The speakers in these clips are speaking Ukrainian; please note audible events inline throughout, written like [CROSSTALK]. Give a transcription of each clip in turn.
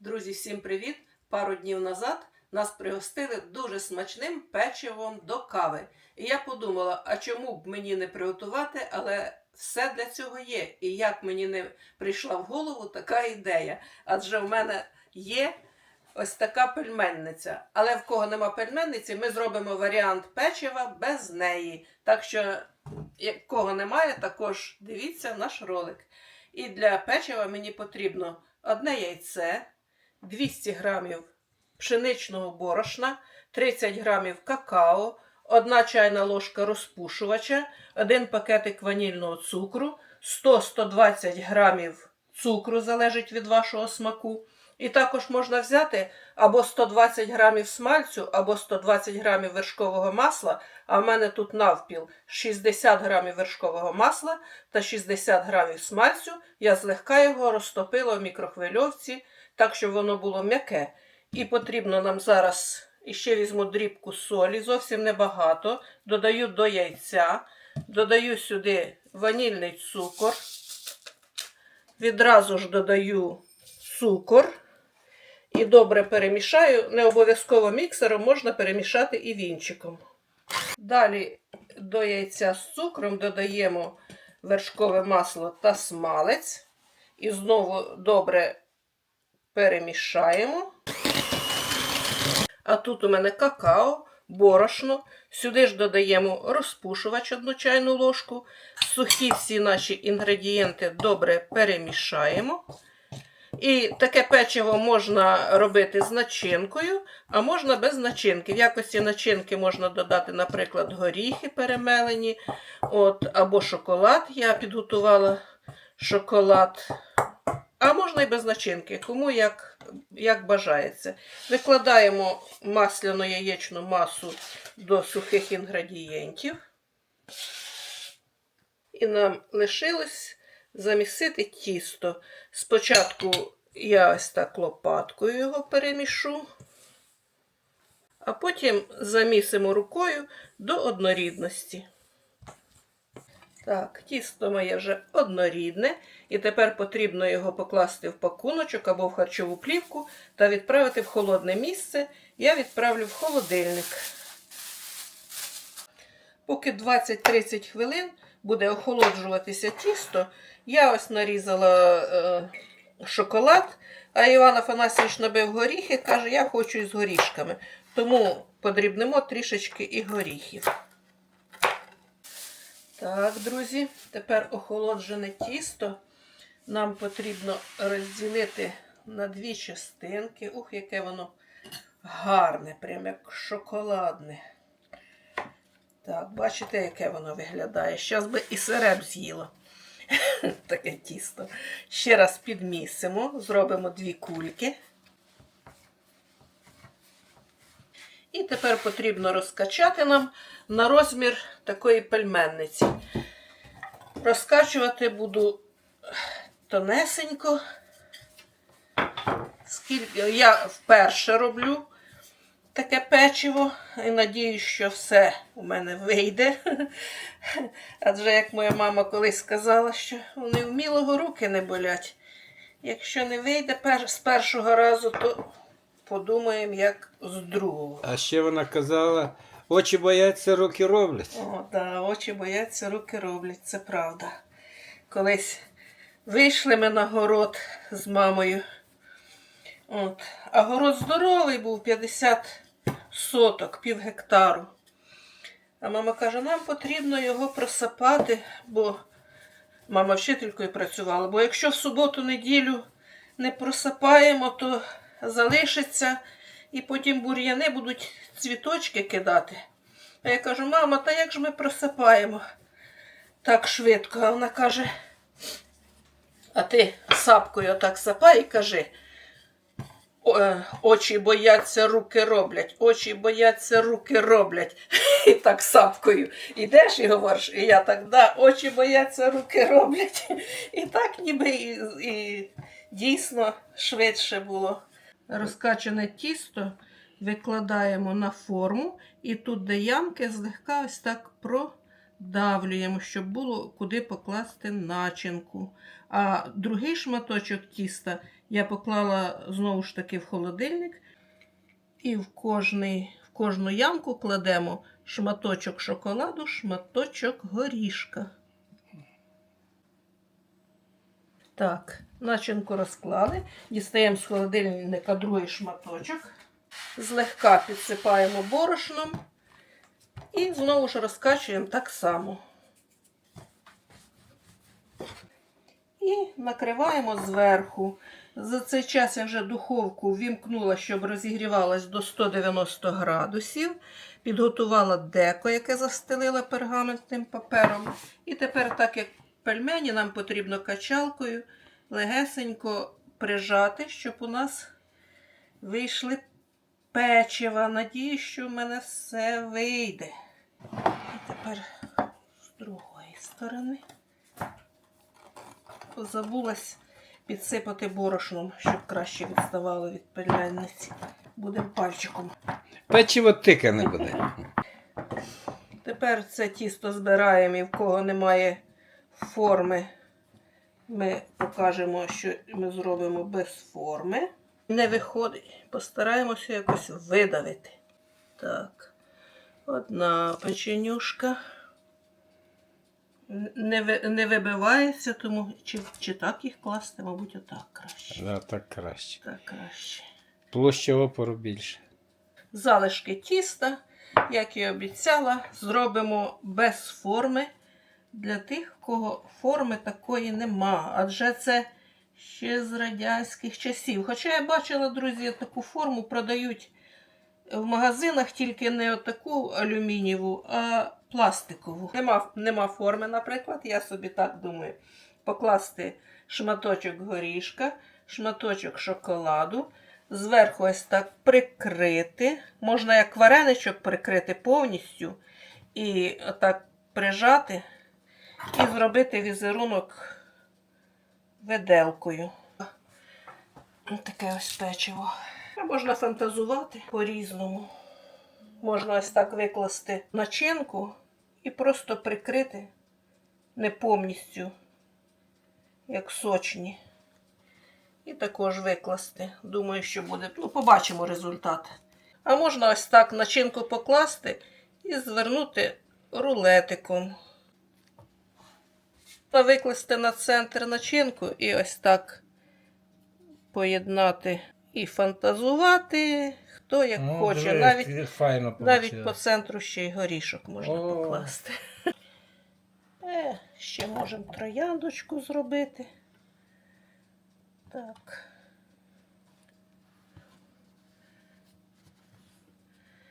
Друзі, всім привіт! Пару днів назад нас пригостили дуже смачним печивом до кави. І я подумала, а чому б мені не приготувати, але все для цього є. І як мені не прийшла в голову така ідея. Адже в мене є ось така пельменниця. Але в кого нема пельменниці, ми зробимо варіант печива без неї. Так що, як кого немає, також дивіться наш ролик. І для печива мені потрібно одне яйце, 200 грамів пшеничного борошна, 30 грамів какао, 1 чайна ложка розпушувача, 1 пакетик ванільного цукру, 100-120 грамів цукру, залежить від вашого смаку. І також можна взяти або 120 грамів смальцю, або 120 грамів вершкового масла. А в мене тут навпіл 60 грамів вершкового масла та 60 грамів смальцю. Я злегка його розтопила в мікрохвильовці, так щоб воно було м'яке. І потрібно нам зараз іще візьму дрібку солі, зовсім небагато. Додаю до яйця, додаю сюди ванільний цукор. Відразу ж додаю цукор. І добре перемішаю. Не обов'язково міксером можна перемішати і вінчиком. Далі до яйця з цукром додаємо вершкове масло та смалець. І знову добре перемішаємо. А тут у мене какао, борошно. Сюди ж додаємо розпушувач одну чайну ложку. Сухі всі наші інгредієнти добре перемішаємо. І таке печиво можна робити з начинкою, а можна без начинки. В якості начинки можна додати, наприклад, горіхи перемелені, от, або шоколад. Я підготувала шоколад. А можна і без начинки, кому як, як бажається. Викладаємо масляну яєчну масу до сухих інгредієнтів. І нам лишилось замісити тісто. Спочатку я ось так лопаткою його перемішу, а потім замісимо рукою до однорідності. Так, тісто моє вже однорідне, і тепер потрібно його покласти в пакуночок або в харчову плівку та відправити в холодне місце. Я відправлю в холодильник. Поки 20-30 хвилин буде охолоджуватися тісто, я ось нарізала е, шоколад, а Іван Афанасьович набив горіхи, каже, я хочу із горішками. Тому подрібнемо трішечки і горіхів. Так, друзі, тепер охолоджене тісто нам потрібно розділити на дві частинки. Ух, яке воно гарне, прям як шоколадне. Так, бачите, яке воно виглядає. Зараз би і сире б з'їло. [LAUGHS] Таке тісто. Ще раз підмісимо, зробимо дві кульки. І тепер потрібно розкачати нам на розмір такої пельменниці. Розкачувати буду тонесенько. Скільки я вперше роблю таке печиво і надіюсь, що все у мене вийде. [LAUGHS] Адже, як моя мама колись сказала, що у невмілого руки не болять. Якщо не вийде з першого разу, то подумаємо, як з другого. А ще вона казала, очі бояться, руки роблять. О, да, очі бояться, руки роблять, це правда. Колись вийшли ми на город з мамою. От. А город здоровий був 50 соток, пів гектару. А мама каже, нам потрібно його просапати, бо мама вчителькою працювала. Бо якщо в суботу-неділю не просапаємо, то залишиться і потім бур'яни будуть цвіточки кидати. А я кажу, мама, та як ж ми просипаємо так швидко? А вона каже, а ти сапкою отак сапай і кажи. Очі бояться, руки роблять, очі бояться, руки роблять. [LAUGHS] І так сапкою. Ідеш і говориш, і я так, да, очі бояться, руки роблять. [LAUGHS] І так ніби і, і дійсно швидше було. Розкачане тісто викладаємо на форму, і тут, де ямки, злегка ось так продавлюємо, щоб було куди покласти начинку. А другий шматочок тіста я поклала знову ж таки в холодильник. І в, кожний, в кожну ямку кладемо шматочок шоколаду, шматочок горішка. Так, начинку розклали. Дістаємо з холодильника другий шматочок. Злегка підсипаємо борошном. І знову ж розкачуємо так само. І накриваємо зверху. За цей час я вже духовку вімкнула, щоб розігрівалась до 190 градусів. Підготувала деко, яке застелила пергаментним папером. І тепер, так як пельмені, нам потрібно качалкою легесенько прижати, щоб у нас вийшли печива. Надію, що в мене все вийде. І тепер з другої сторони забулась підсипати борошном, щоб краще відставало від пельменниці. Будемо пальчиком. Печиво тика не буде. Тепер це тісто збираємо і в кого немає форми. Ми покажемо, що ми зробимо без форми. Не виходить. Постараємося якось видавити. Так. Одна печенюшка. Не, ви- не вибивається, тому чи, чи так їх класти, мабуть, отак краще. Да, так краще. Так краще. Площа опору більше. Залишки тіста, як і обіцяла, зробимо без форми для тих, кого форми такої нема. Адже це ще з радянських часів. Хоча я бачила, друзі, таку форму продають в магазинах, тільки не отаку алюмінієву, а пластикову. Нема, нема форми, наприклад, я собі так думаю. Покласти шматочок горішка, шматочок шоколаду, зверху ось так прикрити. Можна як вареничок прикрити повністю і отак прижати і зробити візерунок виделкою. Таке ось печиво. Можна фантазувати по-різному. Можна ось так викласти начинку і просто прикрити не повністю, як сочні. І також викласти. Думаю, що буде. Ну, побачимо результат. А можна ось так начинку покласти і звернути рулетиком. Та викласти на центр начинку і ось так поєднати і фантазувати, хто як Ну, хоче. Навіть, файно навіть по центру ще й горішок можна О. покласти. [LAUGHS] Е, ще можемо трояндочку зробити. Так.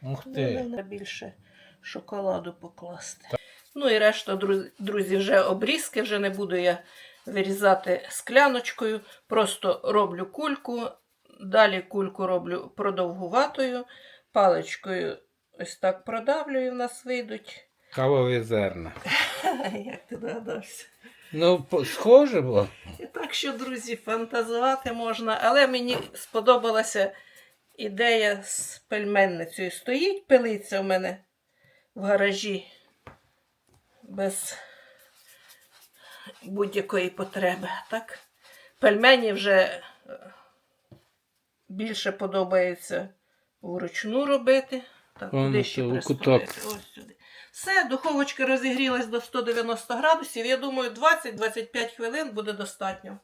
Ух Можна більше шоколаду покласти. Ну і решта, друзі, вже обрізки, вже не буду я вирізати скляночкою. Просто роблю кульку, далі кульку роблю продовгуватою, паличкою ось так продавлюю, в нас вийдуть. Кавові зерна. [LAUGHS] Як ти догадався? Ну, схоже було. І так що, друзі, фантазувати можна, але мені сподобалася ідея з пельменницею. Стоїть пилиця у мене в гаражі без будь-якої потреби. Так? Пельмені вже е, більше подобається вручну робити. Так, Вон куди ще у куток. Ось сюди. Все, духовочка розігрілась до 190 градусів. Я думаю, 20-25 хвилин буде достатньо.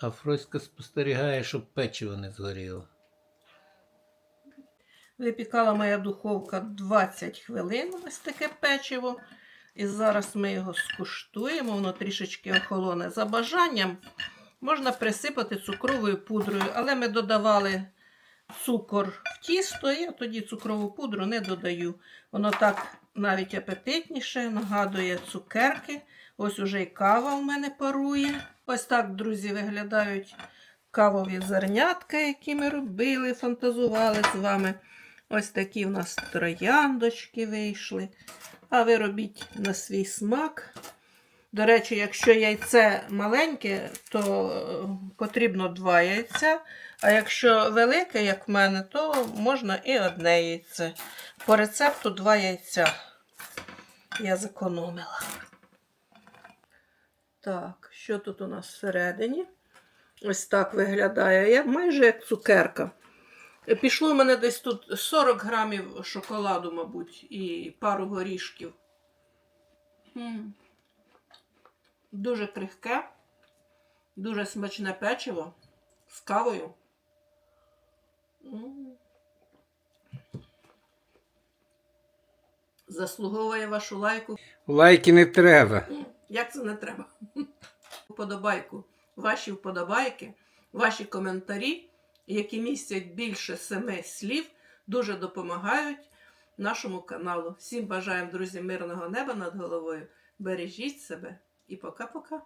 А Фроська спостерігає, щоб печиво не згоріло. Випікала моя духовка 20 хвилин, ось таке печиво. І зараз ми його скуштуємо, воно трішечки охолоне. За бажанням можна присипати цукровою пудрою, але ми додавали цукор в тісто, і я тоді цукрову пудру не додаю. Воно так навіть апетитніше, нагадує цукерки. Ось уже і кава в мене парує. Ось так, друзі, виглядають кавові зернятка, які ми робили, фантазували з вами. Ось такі в нас трояндочки вийшли. А ви робіть на свій смак. До речі, якщо яйце маленьке, то е, потрібно два яйця. А якщо велике, як в мене, то можна і одне яйце. По рецепту два яйця я зекономила. Так, що тут у нас всередині? Ось так виглядає. Я майже як цукерка. Пішло в мене десь тут 40 грамів шоколаду, мабуть, і пару горішків. М. Дуже крихке, дуже смачне печиво з кавою. М. Заслуговує вашу лайку. Лайки не треба. Як це не треба? [LAUGHS] Вподобайку. Ваші вподобайки, ваші коментарі, які містять більше семи слів, дуже допомагають нашому каналу. Всім бажаємо, друзі, мирного неба над головою. Бережіть себе і пока-пока.